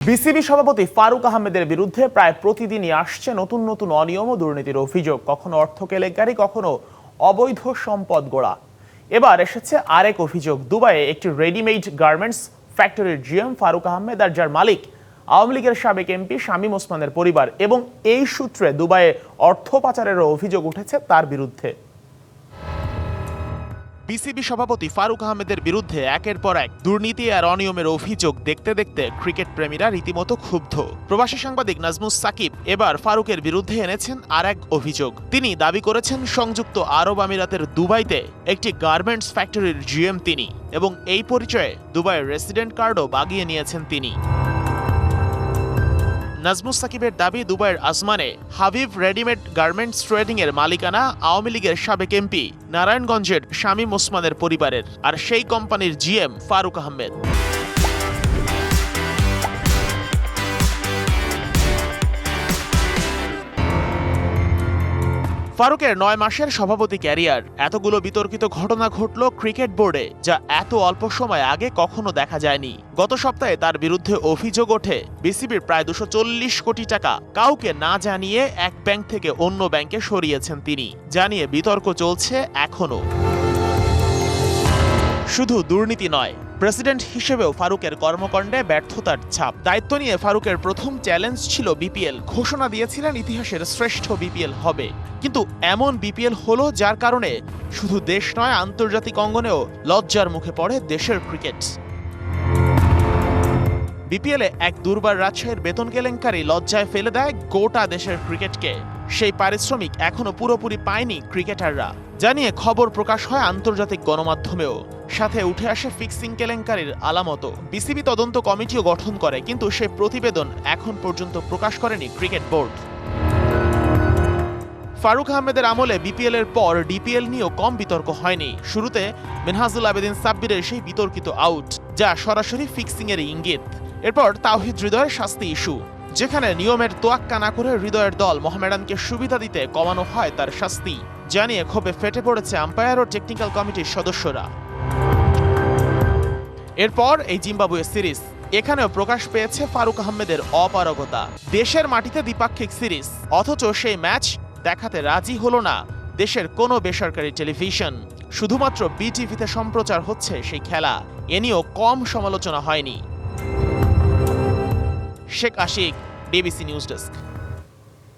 BCB সভাপতি ফারুক আহমেদের বিরুদ্ধে প্রায় প্রতিদিনই আসছে নতুন নতুন অনিয়ম ও দুর্নীতির অভিযোগ। কখনো অর্থ কেলেঙ্কারি, কখনো অবৈধ সম্পদ গোড়া। এবার এসেছে আরেক অভিযোগ। দুবাইয়ে একটি রেডিমেড গার্মেন্টস ফ্যাক্টরির জিএম ফারুক আহমেদ আর যার মালিক আওয়ামী লীগের সাবেক এমপি শামীম ওসমানের পরিবার এবং এই সূত্রে দুবাইয়ে অর্থ পাচারেরও অভিযোগ উঠেছে তার বিরুদ্ধে। বিসিবি সভাপতি ফারুক আহমেদের বিরুদ্ধে একের পর এক দুর্নীতি আর অনিয়মের অভিযোগ দেখতে দেখতে ক্রিকেট প্রেমীরা রীতিমতো ক্ষুব্ধ। প্রবাসী সাংবাদিক নাজমুস সাকিব এবার ফারুকের বিরুদ্ধে এনেছেন আর এক অভিযোগ। তিনি দাবি করেছেন, সংযুক্ত আরব আমিরাতের দুবাইতে একটি গার্মেন্টস ফ্যাক্টরির জিএম তিনি এবং এই পরিচয়ে দুবাইয়ের রেসিডেন্ট কার্ডও বাগিয়ে নিয়েছেন তিনি। নাজমুস সাকিবের দাবি দুবাইয়ের আসমানে হাবিব রেডিমেড গার্মেন্টস ট্রেডিংয়ের মালিকানা আওয়ামী লীগের সাবেক এমপি, নারায়ণগঞ্জের শামীম ওসমানের পরিবারের, আর সেই কোম্পানির জিএম ফারুক আহমেদ। ফারুকের নয় মাসের সভাপতি ক্যারিয়ার। এতগুলো বিতর্কিত ঘটনা ঘটল ক্রিকেট বোর্ডে, যা এত অল্প সময় আগে কখনো দেখা যায়নি। গত সপ্তাহে তার বিরুদ্ধে অভিযোগ ওঠে, বিসিবির প্রায় দুশো কোটি টাকা কাউকে না জানিয়ে এক ব্যাংক থেকে অন্য ব্যাংকে সরিয়েছেন তিনি জানিয়ে বিতর্ক চলছে এখনও। শুধু দুর্নীতি নয় প্রেসিডেন্ট হিসেবেও ফারুকের কর্মকাণ্ডে ব্যর্থতার ছাপ। দায়িত্ব নিয়ে ফারুকের প্রথম চ্যালেঞ্জ ছিল বিপিএল। ঘোষণা দিয়েছিলেন ইতিহাসের শ্রেষ্ঠ বিপিএল হবে। কিন্তু এমন বিপিএল হলো যার কারণে শুধু দেশ নয়, আন্তর্জাতিক অঙ্গনেও লজ্জার মুখে পড়ে দেশের ক্রিকেট। বিপিএলে এক দুর্বার রাজশাহীর বেতন কেলেঙ্কারি লজ্জায় ফেলে দেয় গোটা দেশের ক্রিকেটকে। সেই পারিশ্রমিক এখনও পুরোপুরি পায়নি ক্রিকেটাররা। জানিয়ে খবর প্রকাশ হয় আন্তর্জাতিক গণমাধ্যমেও। সাথে উঠে আসে ফিক্সিং কেলেঙ্কারির আলামত। বিসিবি তদন্ত কমিটিও গঠন করে, কিন্তু সে প্রতিবেদন এখন পর্যন্ত প্রকাশ করেনি ক্রিকেট বোর্ড। ফারুক আহমেদের আমলে বিপিএল এর পর ডিপিএল নিয়েও কম বিতর্ক হয়নি। শুরুতে মেনহাজুল আবেদিন সাব্বিরের সেই বিতর্কিত আউট, যা সরাসরি ফিক্সিং এর ইঙ্গিত। এরপর তাওহিদ হৃদয়ের শাস্তি ইস্যু। যেখানে নিয়মের তোয়াক্কা না করে হৃদয়ের দল মোহামেডানকে সুবিধা দিতে কমানো হয় তার শাস্তি। জানিয়ে ক্ষোভে ফেটে পড়েছে আম্পায়ার ও টেকনিক্যাল কমিটির সদস্যরা। এরপর এই জিম্বাবুয়ে সিরিজ। এখানেও প্রকাশ পেয়েছে ফারুক আহমেদের অপারগতা। দেশের মাটিতে দ্বিপাক্ষিক সিরিজ। অথচ সেই ম্যাচ দেখাতে রাজি হলো না দেশের কোনো বেসরকারি টেলিভিশন। শুধুমাত্র বিটিভিতে সম্প্রচার হচ্ছে সেই খেলা। এ নিয়েও কম সমালোচনা হয়নি। Sheikh Ashiq DBC news desk